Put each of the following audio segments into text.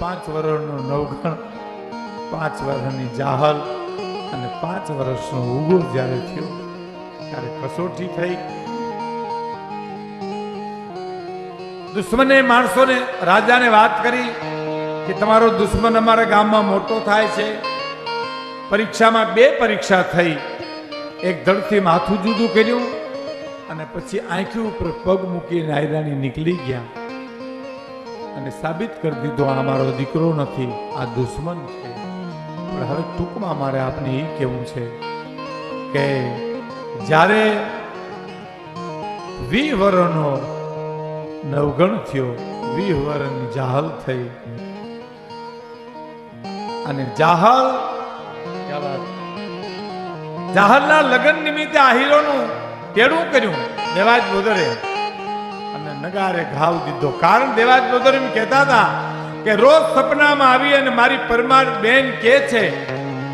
પાંચ વર્ષનો નવગણ પાંચ વર્ષની જાહલ અને પાંચ વર્ષનો ઉગો જ્યારે થયો, ત્યારે કસોટી થઈ. દુશ્મને માણસોને, રાજાને વાત કરી કે તમારો દુશ્મન અમારા ગામમાં મોટો થાય છે. પરીક્ષામાં બે પરીક્ષા થઈ. એક ધડથી માથું જુદું કર્યું અને પછી આંખી ઉપર પગ મૂકીને આયદાની નીકળી ગયા. અને સાબિત કરી દીધો આ મારો દીકરો નથી, આ દુશ્મન છે. પણ હવે ટૂંકમાં મારે આપને એ કહેવું છે કે જ્યારે વી નવગણ થયો વી જાહલ થઈ. અને જાહલ જાહલના લગ્ન નિમિત્તે આહિરોનું તેડું કર્યું દેવાજ બોદરે નગારે ઘાવ દીધો. કારણ દેવાજ બોદર એમ કહેતા હતા કે રોજ સપનામાં આવી અને મારી પરમાર બેન કે છે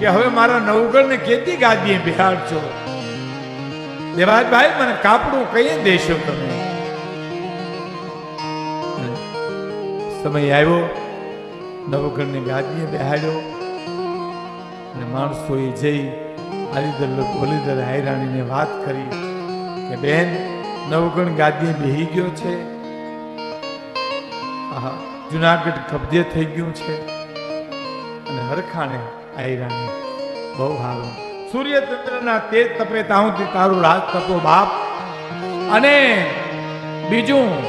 કે હવે મારા નવગણને કેતી ગાદીએ બિહાડજો. દેવાજભાઈ, મને કાપડું કઈ દેશો તમે? સમય આવ્યો, નવગણને ગાદીએ બેહાડ્યો અને માણસોએ જઈ આલીદર ઓલીદર હાયરાણીને વાત કરી કે, બેન નવગણ ગાદીએ બેહી ગયો છે. જુનાગઢ કબજે થઈ ગયું છે. અને હરખાણે આયરાણી બહુ સારું સૂર્યચંદ્રના તેજ તપે તાઉથી તારું રાજ તપો બાપ. અને બીજું,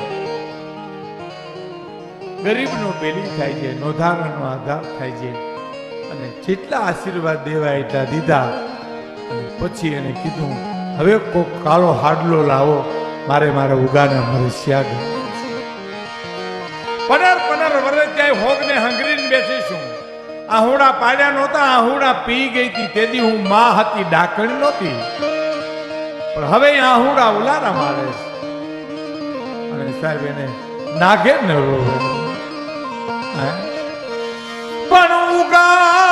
ગરીબનો બેલી થાય છે, નોધારાનો આધાર થાય છે. અને જેટલા આશીર્વાદ દેવા એટલા દીધા. અને પછી એને કીધું, હવે કોક કાળો હાડલો લાવો. મારે મારા ઉગાના મારે ગયા પનર પનર વરસ જાય હોગ ને હંગરીને બેસીશું આહુડા પાડ્યા નહોતા, આહુડા પી ગઈ હતી. તેથી હું માં હતી, ડાકણી નહોતી. પણ હવે આહુડા ઉલારા મારે અને સાહેબ એને નાગે ને પણ ઉગા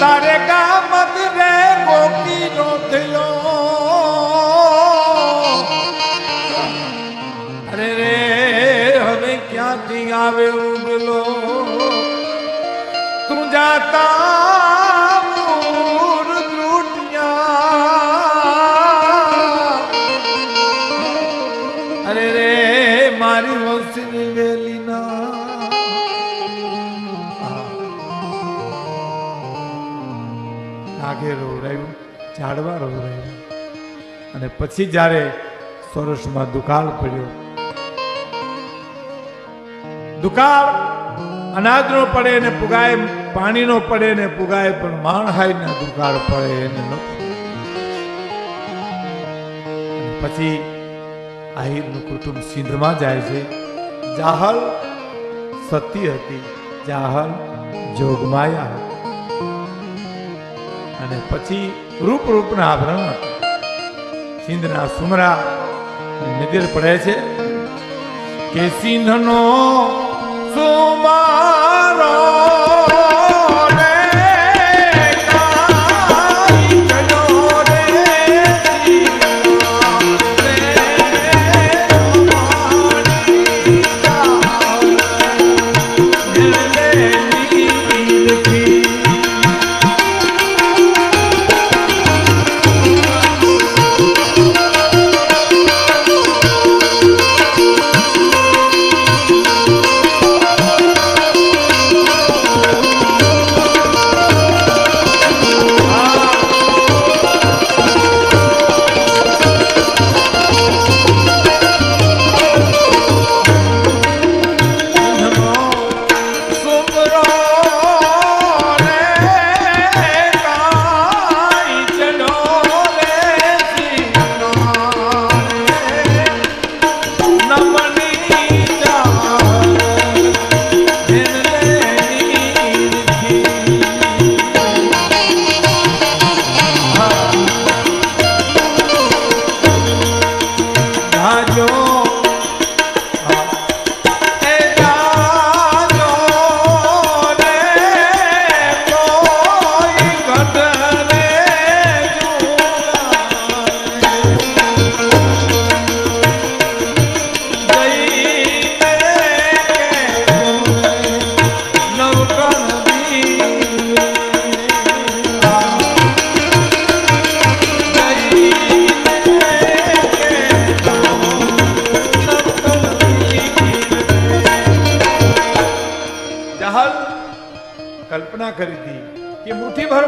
તારે કામત રે ગોકી નો થયો. અરે રે હવે ક્યાંથી આવે ઉગલો? તું જાતા રોવરાયું ઝાડવા રોવરાયું અને પછી જ્યારે સોરસમાં દુકાળ પડ્યો દુકાળ અનાજનો પડે ને પુગાય, પાણીનો પડે ને પુગાય, પણ માણહાઈના દુકાળ પડે એને પછી આહિરનું કુટુંબ સિંધમાં જાય છે. જાહલ સતી હતી. જાહલ જોગમાયા હતી અને પછી રૂપ રૂપના આભરણ. સિંધના સુમરા નજર પડે છે કે સિંધનો સુમારો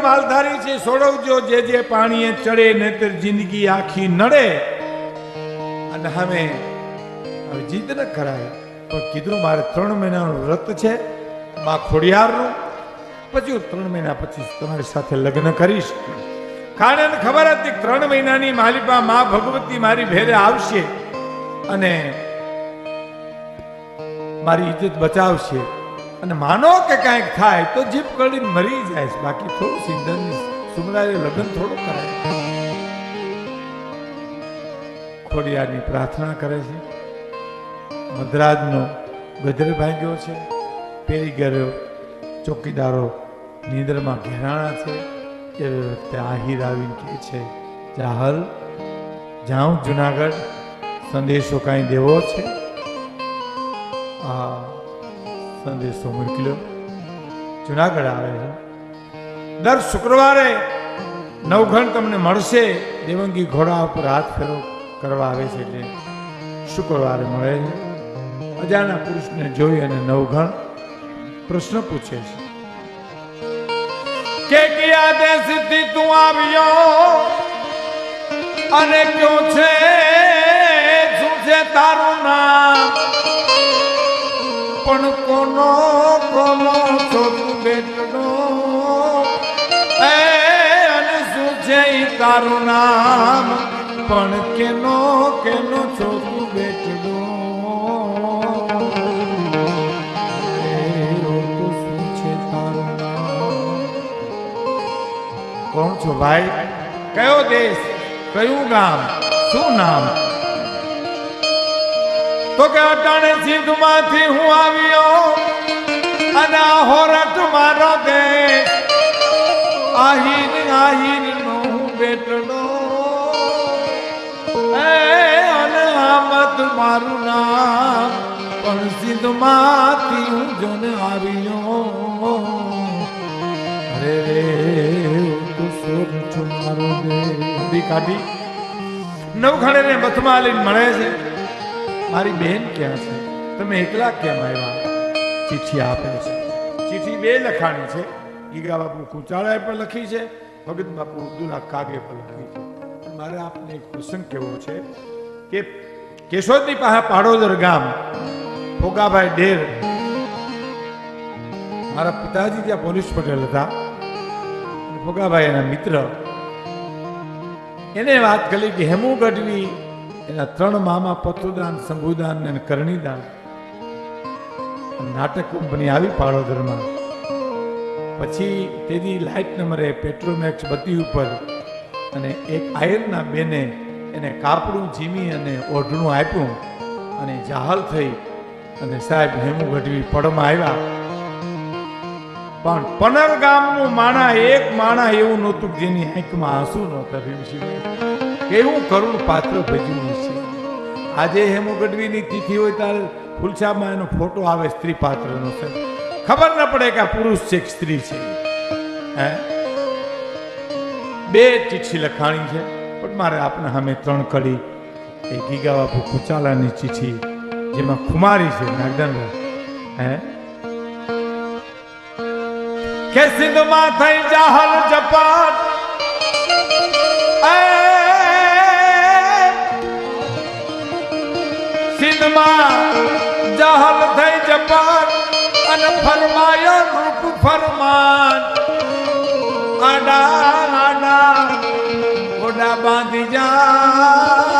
માલધારી છે, સોડવજો જે જે પાણીએ ચડે નહીતર જિંદગી આખી નડે. અને હવે હવે જીદ ન કરાય. પણ કીધું મારે ત્રણ મહિનાનું વ્રત છે, માં ખોડિયારનું. પછી હું ત્રણ મહિના પછી તમારી સાથે લગ્ન કરીશ. કારણ એને ખબર હતી ત્રણ મહિનાની માલિપા મા ભગવતી મારી ભેરે આવશે. અને મારી ઇજ્જત બચાવશે. અને માનો કે કાંઈક થાય તો જીપ કરીને મરી જાય છે. બાકી થોડું સિંધન સુમરાએ લગ્ન થોડું કરાય. ખોડિયારની પ્રાર્થના કરે છે. મદ્રાજનો ગજર ભાંગ્યો છે. પેરી ગયો ચોકીદારો નીંદરમાં ઘેરાણા છે એ વખતે આહિર આવીને કહે છે, જાહલ, જાઉં જુનાગઢ, સંદેશો કાંઈ દેવો છે? સંદેશો મોકલ્યો જુનાગઢ આવે છે. દર શુક્રવારે નવઘણ તમને મળશે. દેવંગી ઘોડા ઉપર હાથ ફેરો કરવા આવે છે એટલે શુક્રવારે મળે છે. અજાના પુરુષને જોઈ અને નવઘણ પ્રશ્ન પૂછે છે. કે કયા સિદ્ધિ તું આવ્યો? અને ક્યો છે? શું છે તારું નામ? પણ કોનો કોનો છોકું બેટનો એ અને શું છે તારું નામ, પણ કેનો કેનો છોકું બેટનો કોણ છો ભાઈ? કયો દેશ? કયું ગામ? શું નામ? તો કે અટાણે સિંધમાંથી હું આવ્યો અને આ હોરટ મારો દેશ. આહીન આહીન નો એ અને આમદ મારું નામ, પણ સિંધમાંથી હું જોને આવ્યો. રે કાઢી નવ નવખાણે ને મથમાં લઈને મળે છે. મારી બહેન ક્યાં છે? તમે એકલા કેમ આવ્યા? ચિઠ્ઠી આપે છે. ચિઠ્ઠી બે લખાણી છે. ગીગા બાપુ કુચાળાએ પર લખી છે, ભગત બાપુ ઉર્દુના કાગે પર લખી છે. મારે આપને એક પ્રસંગ કેવો છે કે કેશોદની પાસે પાડોદર ગામ, ફોગાભાઈ ડેર, મારા પિતાજી ત્યાં પોલીસ પટેલ હતા. ફોગાભાઈ એના મિત્ર. એને વાત કરી કે હેમુ ગઢવી એના ત્રણ મામા પત્રદાન શંભુદાન અને કરણીદાન. નાટક કંપની આવી પાડોદરમાં પછી તેની લાઇટ નંબરે પેટ્રોમેક્સ બત્તી ઉપર અને એક આયરના બેને એને કાપડું જીમી અને ઓઢણું આપ્યું અને જાહલ થઈ અને સાહેબ હેમુ ગઢવી પડમાં આવ્યા. પણ પનર ગામનું માણા એક માણા એવું નહોતું જેની આંખમાં આંસુ નહોતા ભીમસિંહ. એવું કરુણ પાત્ર ભજવ્યું છે. આજે હેમુ ગઢવીની તિથિ હોય ત્યારે ફુલસામાં એનો ફોટો આવે સ્ત્રી પાત્રનો છે. ખબર ન પડે કે આ પુરુષ છે કે સ્ત્રી છે. હે? બે ચિઠ્ઠી લખાણી છે, પણ મારે આપને સામે ત્રણ કડી. એ ગીગા બાપુ કુચાલાની ચિઠ્ઠી જેમાં ખુમારી છે, નાગદન હે? કે સિંધમાં થઈ જાહલ જપાટ સિંધમાં જહલ થઈ જપાન અને ફરમાયો રૂપ ફરમાન. આડા આડા ઓડા બાંધી જા.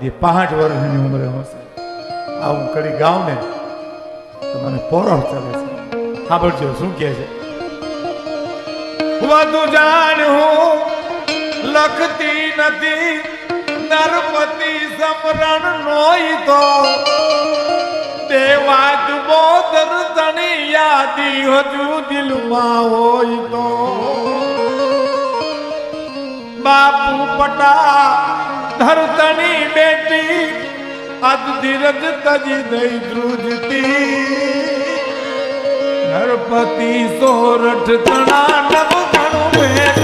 દે પાંચ વર્ષની ઉંમરે હશે. આ હું કડી ગાઉં ને તો મને પોરો ચડે છે. સાંભળજો, શું કહે છે? વધુ જાણ હું લખતી નથી. નરપતિ સમરણ નોઈ તો દેવાજ બોદર તણી યાદી હજુ દિલમાં હોય તો. બાપુ પટા ધરતણી બેટી અદ ધીરજ તજી દઈ ધ્રુજતી. નરપતિ સોરઠ તણા નવ ઘણું